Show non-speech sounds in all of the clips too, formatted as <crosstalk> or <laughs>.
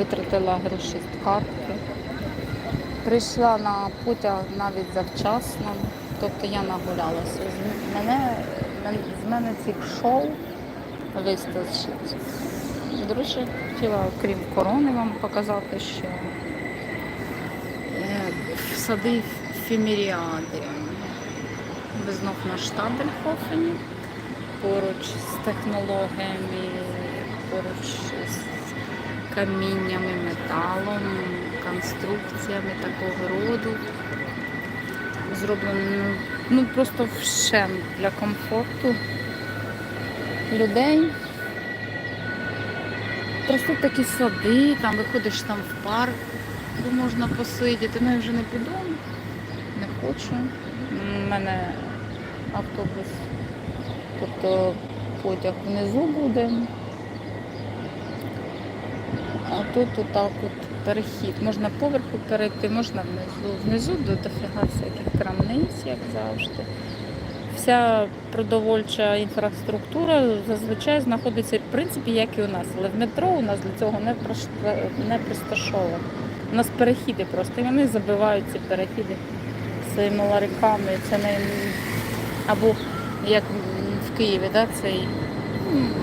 витратила гроші з картки. Прийшла на потяг навіть завчасно, тобто я нагулялася. З мене, з мене цих шоу вистачить. До речі, хотіла, крім корони, вам показати, що е, сади фіміріади. Ви знов на Штабельхофені, поруч з технологіями, поруч з каміннями, металом, конструкціями такого роду. Зроблено ну, ну, просто вщент для комфорту людей. Просто такі сади, там виходиш там в парк, де можна посидіти. Ну я вже не піду, не хочу. У мене автобус, тобто потяг внизу буде. А тут отак от перехід. Можна поверху перейти, можна внизу. Внизу до дофіга всяких крамниць, як завжди. Вся продовольча інфраструктура зазвичай знаходиться в принципі, як і у нас. Але в метро у нас для цього не, не пристосовано. У нас перехіди просто, і вони забивають ці перехіди своїми лариками. Це не або як в Києві, да, цей,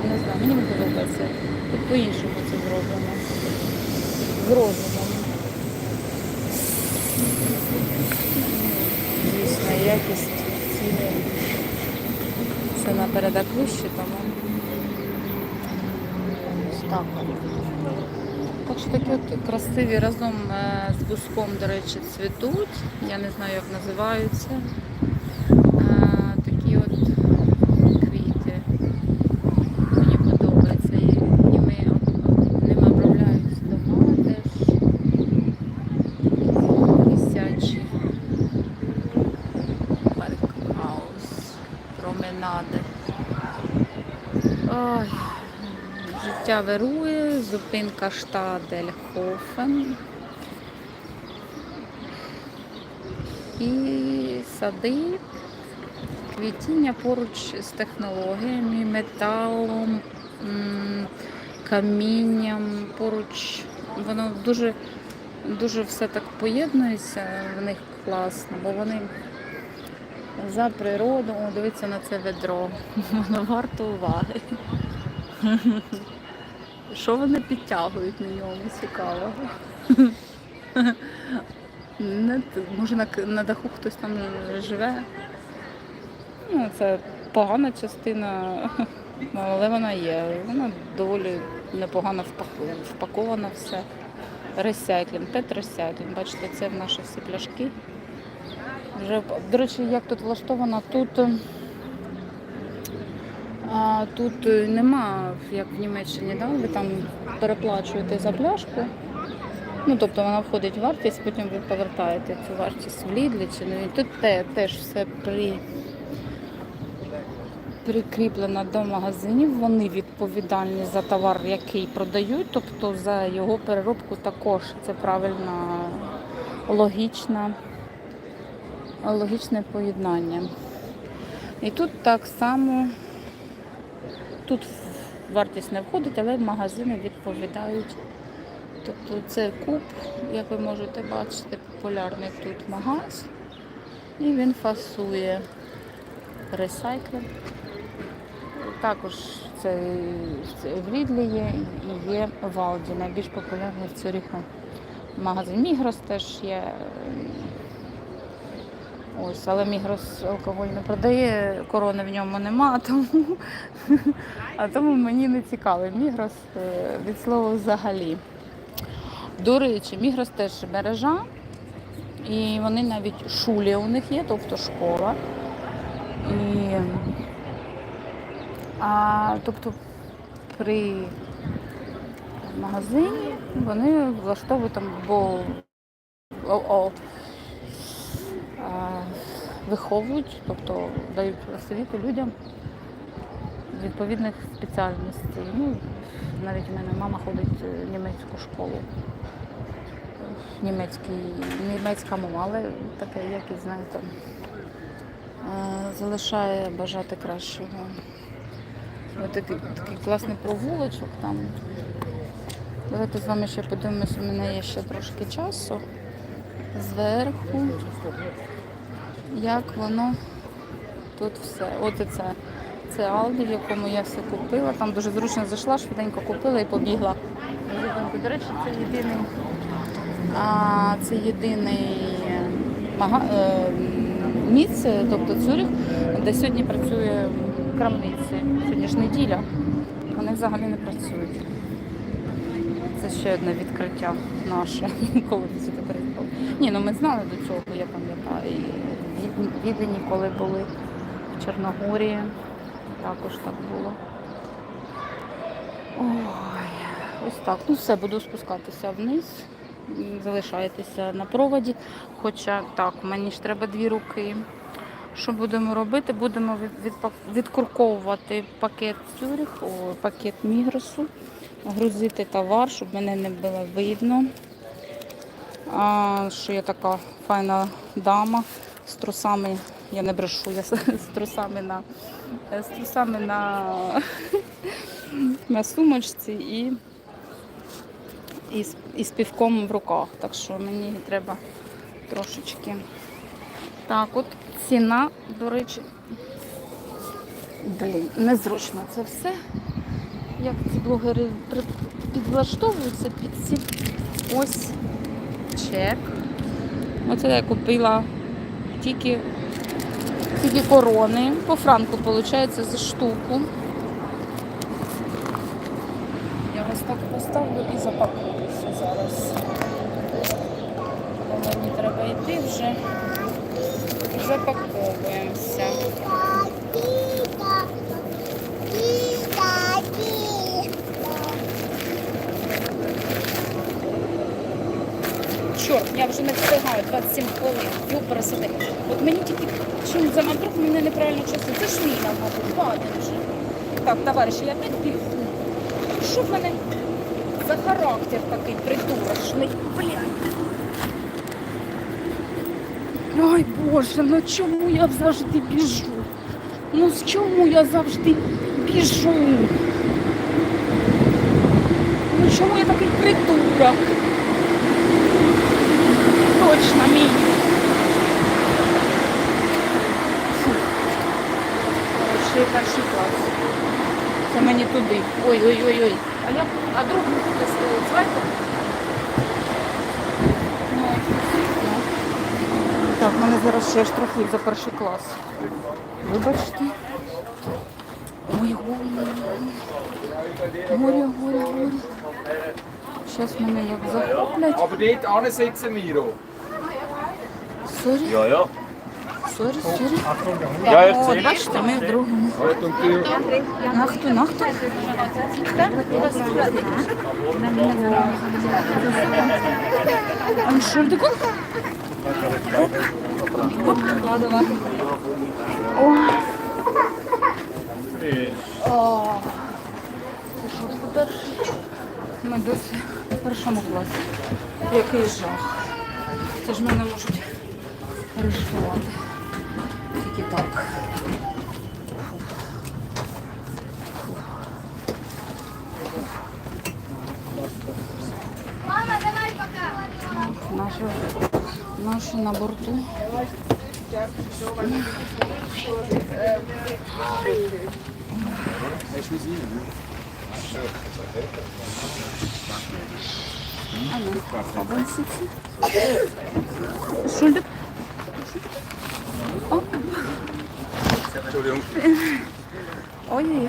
не знаю, мені не подобається. Тут по-іншому це зроблено. З розумом. Звісно, якість ціни. Це напередок вище, тому ось так. Так що такі от красиві разом е, з буском, до речі, цвітуть. Я не знаю, як називаються. Е, Такі от квіти. Мені подобається. І ними, ними обробляють дома теж. Висячі. Паркхаус. Променади. Ой. Життя вирує, зупинка Штадельхофен. І сади, квітіння поруч з технологіями, металом, камінням, поруч. Воно дуже, дуже все так поєднується в них класно, бо вони за природу, О, дивіться на це ведро. <laughs> Воно варто уваги. <laughs> Що вони підтягують на ньому? Цікаво. <laughs> Може на, на даху хтось там живе. Ну, це погана частина, але вона є. Вона доволі непогано впак- впакована все. Ресайклінг, пет. Бачите, це наші всі пляшки. Вже, до речі, як тут влаштовано, тут. е, А тут е, нема, як в Німеччині, да? ви там переплачуєте за пляшку. Ну, тобто вона входить в вартість, потім ви повертаєте цю вартість в Лідлі чи не. Тут те, теж все при... прикріплено до магазинів. Вони відповідальні за товар, який продають, тобто за його переробку також. Це правильно логічна, логічне поєднання. І тут так само. Тут вартість не входить, але магазини відповідають. Тобто це куб, як ви можете бачити, популярний тут магаз. І він фасує ресайклинг. Також це, це в Рідлі є і є в Алді. Найбільш популярний в Цюріху магазин Мігрос теж є. Ось, але Мігрос алкоголь не продає, корони в ньому нема, тому, <laughs> а тому мені не цікавий Мігрос е, від слова взагалі. До речі, Мігрос теж мережа, і вони навіть шулі у них є, тобто школа. І, а, тобто при магазині вони влаштовують там, бо виховують, тобто дають освіту людям відповідних спеціальностей. Ну, навіть в мене мама ходить в німецьку школу. Німецький, німецька мова, але таке, як і знаєте, е, залишає бажати кращого. Ось такий, такий класний провулочок там. Давайте з вами ще подивимося, у мене є ще трошки часу. Зверху. Як воно тут все. От це. Це Алді, в якому я все купила. Там дуже зручно зайшла, швиденько купила і побігла. До речі, це єдиний, а, це єдиний мага, е, місце, тобто Цюрих, де сьогодні працює крамниці. Сьогодні ж неділя. Вони взагалі не працюють. Це ще одне відкриття наше, <laughs> коли сюди приїхали. Ні, ну ми знали до цього, я пам'ятаю. Відені, коли були в Чорногорії, також так було. Ой, ось так. Ну все, буду спускатися вниз. Залишайтеся на проводі. Хоча так, мені ж треба дві руки. Що будемо робити? Будемо від- відкурковувати пакет Цюрих, о, пакет Мігросу, грузити товар, щоб мене не було видно. А, що я така файна дама з трусами. Я не брешу, я <laughs> з трусами на, з трусами на, на сумочці і, і, і з півком в руках. Так що мені треба трошечки. Так, от ціна, до речі, блін, незручно це все. Як ці блогери підлаштовуються під ці ось чек. Оце я купила тільки, тільки корони. По франку виходить за штуку. Я ось так поставлю і запакуюся зараз. Бо Мені треба йти вже. Запаковуємося. Чорт, я вже не встигаю 27 хвилин. Юпересиди. От мені тільки чим за вдруг мене неправильно часу. Це ж мій нам, мабуть, падає вже. Так, товариші, я так бігу. Що в мене за характер такий придурочний? Блядь. Ой Боже, ну чому я завжди біжу? Ну з чому я завжди біжу? Ну чому я такий придурок? Точно мій. Фу. Ще перший клас. Це мені туди. Ой-ой-ой-ой. А я а другу куди стоїть? Звайте? Ну, ну. Так, мене зараз ще штрафують за перший клас. Вибачте. Ой, горе. Горе, горе, горе. Зараз мене як захоплять. Aber dort ansitzen, Miro. Сорі, Ja, ja. сорі, сорі. Ja, ich О, sehe. бачите, ми в другому. Halt und du. Нахту, нахту. Entschuldigung. О. О. Це що тепер? Ми досі в першому класі. Який жах. Це ж мене можуть арештувати. Тільки так. Наші, наші на борту. А ну, хавай сиці. Şulduk. Hop. Söylüyorum. Oy oy oy.